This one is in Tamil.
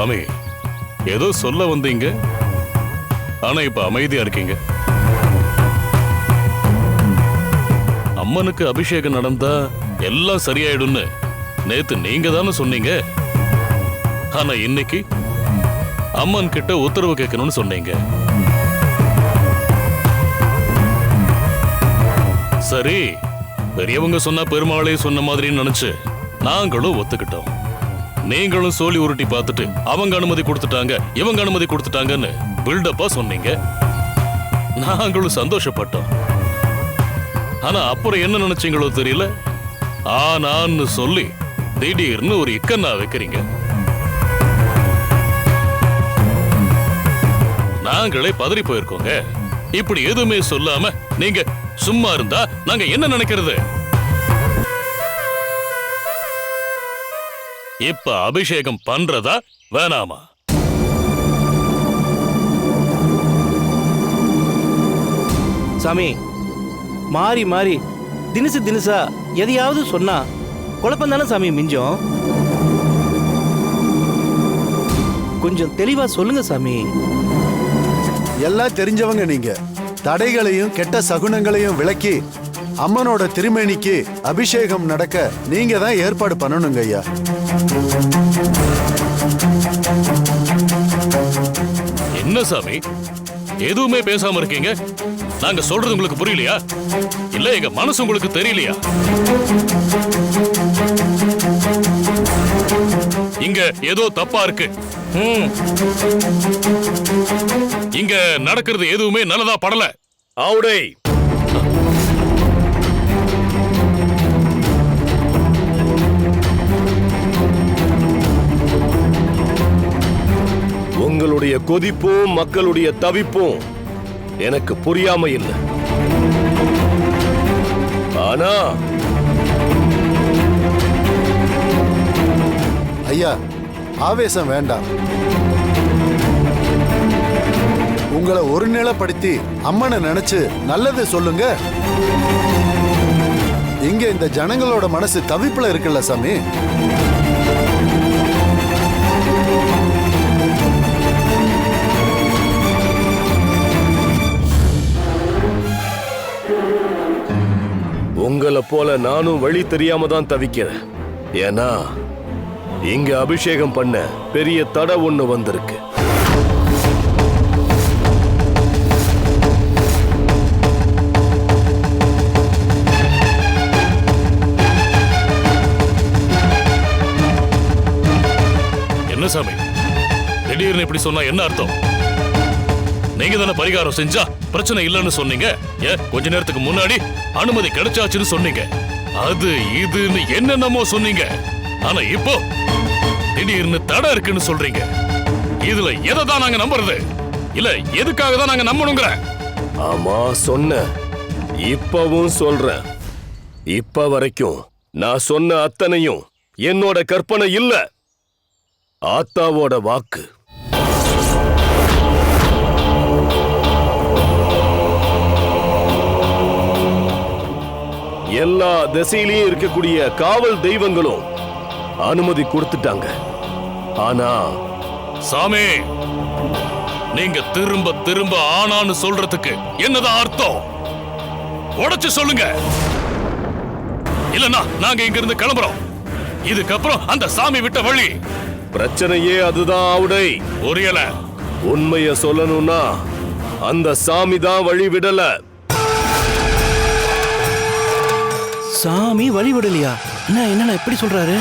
சாமி ஏதோ சொல்ல வந்தீங்க? ஆனா இப்ப அமைதியா இருக்கீங்க. அம்மனுக்கு அபிஷேகம் நடந்தா எல்லாம் சரியாயிடும்னு நேத்து நீங்க தானே சொன்னீங்க? ஆனா இன்னைக்கு அம்மன் கிட்ட உத்தரவு கேட்கணும்னு சொன்னீங்க. சரி பெரியவங்க சொன்னா பெருமாளே சொன்ன மாதிரின்னு நினைச்சு நாங்களும் ஒத்துக்கிட்டோம். நீங்களும் சோழி உருட்டி பார்த்துட்டு அவங்க அனுமதி கொடுத்துட்டாங்க இவங்க அனுமதி கொடுத்துட்டாங்கன்னு பில்டப்பா சொன்னீங்க. நாங்களும் சந்தோஷப்பட்டோம். ஆனா அப்புறம் என்ன நினைச்சீங்களோ தெரியல? ஆனான்னு சொல்லி திடீர்னு ஒரு இக்கண்ணா வைக்கிறீங்க. நாங்களே பதறி போயிருக்கோங்க. இப்படி எதுவுமே சொல்லாம நீங்க சும்மா இருந்தா நாங்க என்ன நினைக்கிறது? இப்ப அபிஷேகம் பண்றதா வேணாமா? சாமி மாறி மாறி தினுசு தினுசா எதையாவது சொன்னா குழப்பம் தானே சாமி மிஞ்சம்? கொஞ்சம் தெளிவா சொல்லுங்க சாமி. எல்லாம் தெரிஞ்சவங்க நீங்க. தடைகளையும் கெட்ட சகுனங்களையும் விளக்கி அம்மனோட திருமேனிக்கு அபிஷேகம் நடக்க நீங்க தான் ஏற்பாடு பண்ணணுங்க ஐயா. என்ன சாமி? எதுவுமே பேசாம இருக்கீங்க? நாங்க சொல்றது உங்களுக்கு புரியலையா? இல்ல எங்க மனசு உங்களுக்கு தெரியலையா? இங்க ஏதோ தப்பா இருக்கு. இங்க நடக்கிறது எதுவுமே நல்லதா படல. ஆவுடை. மக்களுடைய கொதிப்பும் மக்களுடைய தவிப்பும் எனக்கு புரியாம இல்லை ஆனா ஐயா ஆவேசம் வேண்டாம். உங்களை ஒரு நிலப்படுத்தி அம்மனை நினைச்சு நல்லது சொல்லுங்க. இங்க இந்த ஜனங்களோட மனசு தவிப்புல இருக்குல்ல சாமி? உங்களை போல நானும் வழி தெரியாம தான் தவிக்கிறேன். ஏன்னா இங்க அபிஷேகம் பண்ண பெரிய தடை ஒண்ணு வந்திருக்கு. என்ன சாமி? திடீர்னு இப்படி சொன்னா என்ன அர்த்தம்? நீங்க தானே பரிகாரம் செஞ்சா? பிரச்சனை இல்லைன்னு சொன்னீங்க. ஏன் கொஞ்ச நேரத்துக்கு முன்னாடி அனுமதி கிடைச்சாச்சுன்னு சொன்னீங்க. அது இதுன்னு என்னென்னமோ சொன்னீங்க. ஆனா இப்போ திடீர்னு தடை இருக்குன்னு சொல்றீங்க. இதுல எதை தான் நாங்க நம்புறது? இல்ல எதுக்காக தான் நாங்க நம்பணுங்கிற? ஆமா சொன்ன. இப்பவும் சொல்றேன். இப்ப வரைக்கும் நான் சொன்ன அத்தனையும் என்னோட கற்பனை இல்ல. ஆத்தாவோட வாக்கு. எல்லா திசையிலயும் இருக்கக்கூடிய காவல் தெய்வங்களும் அனுமதி கொடுத்துட்டாங்க. ஆனா சாமி நீங்க திரும்ப திரும்ப ஆனான்னு சொல்றதுக்கு என்னதான் அர்த்தம்? உடைச்சு சொல்லுங்க. இல்லனா நாங்க இங்க இருந்து கிளம்புறோம். இதுக்கப்புறம் அந்த சாமி விட்ட வழி. பிரச்சனையே அதுதான் ஆவுடை. புரியல. உண்மைய சொல்லணும்னா அந்த சாமி தான் வழி விடல. சாமி வழிபடலையா? என்ன என்னண்ணா எப்படி சொல்றாரு?